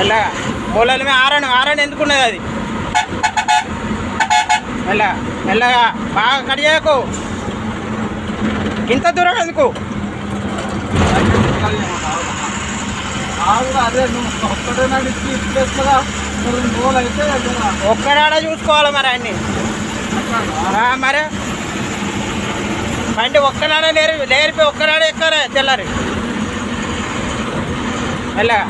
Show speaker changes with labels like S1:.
S1: మెల్లగా పొలాల మీద ఆరను ఆరను ఎందుకున్నది అది? మెల్లగా మెల్లగా బాగా కట్ చేయకు. ఇంత దూరం ఎందుకు?
S2: అదే
S1: ఒక్కడాడ చూసుకోవాలి మరి అన్ని. మరి? బండి ఒక్కనాడ నేర్పి నేర్పి ఒక్కనాడ ఎక్కాలి తెల్లారి. మెల్లగా